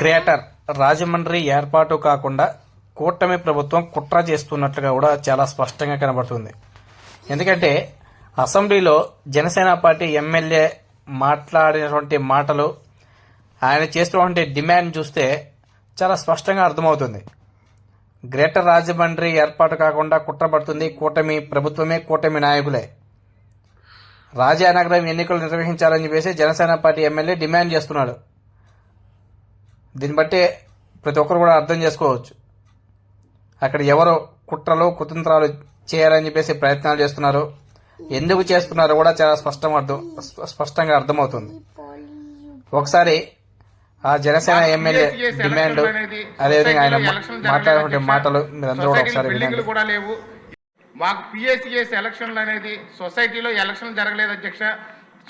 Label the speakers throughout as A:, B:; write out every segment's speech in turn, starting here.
A: Greater Rajahmundry ఏర్పాటు కాకుండా కూటమి ప్రభుత్వం కుట్ర చేస్తున్నట్లుగా కూడా చాలా స్పష్టంగా కనబడుతుంది. ఎందుకంటే అసెంబ్లీలో జనసేన పార్టీ ఎమ్మెల్యే మాట్లాడినటువంటి మాటలు ఆయన చేస్తున్నటువంటి డిమాండ్ చూస్తే చాలా స్పష్టంగా అర్థమవుతుంది. గ్రేటర్ రాజమండ్రి ఏర్పాటు కాకుండా కుట్ర పడుతుంది కూటమి ప్రభుత్వమే కూటమి నాయకులే. రాజానగరం ఎన్నికలు నిర్వహించాలని చెప్పేసి జనసేన పార్టీ ఎమ్మెల్యే డిమాండ్ చేస్తున్నాడు. దీన్ని బట్టి ప్రతి ఒక్కరు కూడా అర్థం చేసుకోవచ్చు. అక్కడ ఎవరు కుట్రలు కుతంత్రాలు చేయాలని చెప్పేసి ప్రయత్నాలు చేస్తున్నారు ఎందుకు చేస్తున్నారో కూడా చాలా స్పష్టం అర్థం స్ప- స్పష్టంగా అర్థమవుతుంది. ఒకసారి ఆ జనసేన ఎమ్మెల్యే డిమాండ్ అదేవిధంగా ఆయన మా- మాట్లాడినటువంటి మాటలు మీరందరూ కూడా ఒకసారి వినండి.
B: కూడా లేవు. మాకు పిఎస్సిఎస్ ఎలక్షన్లు అనేది సొసైటీలో ఎలక్షన్ జరగలేదు అధ్యక్ష.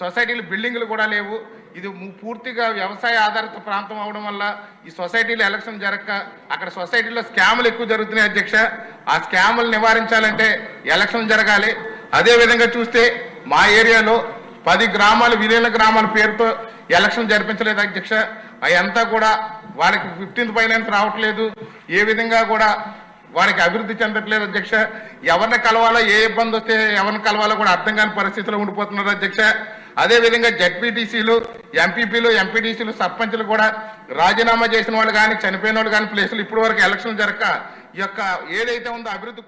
B: సొసైటీలో బిల్డింగ్లు కూడా లేవు. ఇది పూర్తిగా వ్యవసాయ ఆధారిత ప్రాంతం అవడం వల్ల ఈ సొసైటీలో ఎలక్షన్ జరగక అక్కడ సొసైటీలో స్కాములు ఎక్కువ జరుగుతున్నాయి అధ్యక్ష. ఆ స్కాములు నివారించాలంటే ఎలక్షన్ జరగాలి. అదేవిధంగా చూస్తే మా ఏరియాలో పది గ్రామాలు విలీన గ్రామాల పేరుతో ఎలక్షన్ జరిపించలేదు అధ్యక్ష. అవంతా కూడా వారికి ఫిఫ్టీన్త్ ఫైనాన్స్ రావట్లేదు. ఏ విధంగా కూడా వారికి అభివృద్ధి చెందట్లేదు అధ్యక్ష. ఎవరిని కలవాలో ఏ ఇబ్బంది వస్తే ఎవరిని కలవాలో కూడా అర్థం కాని పరిస్థితిలో ఉండిపోతున్నారు అధ్యక్ష. అదే విధంగా జడ్పీటీసీలు ఎంపీపీలు ఎంపీటీసీలు సర్పంచ్లు కూడా రాజీనామా చేసిన వాళ్ళు కానీ చనిపోయిన వాళ్ళు కానీ ప్లేసులు ఇప్పటి వరకు ఎలక్షన్ జరగక ఈ యొక్క ఏదైతే ఉందో అభివృద్ధి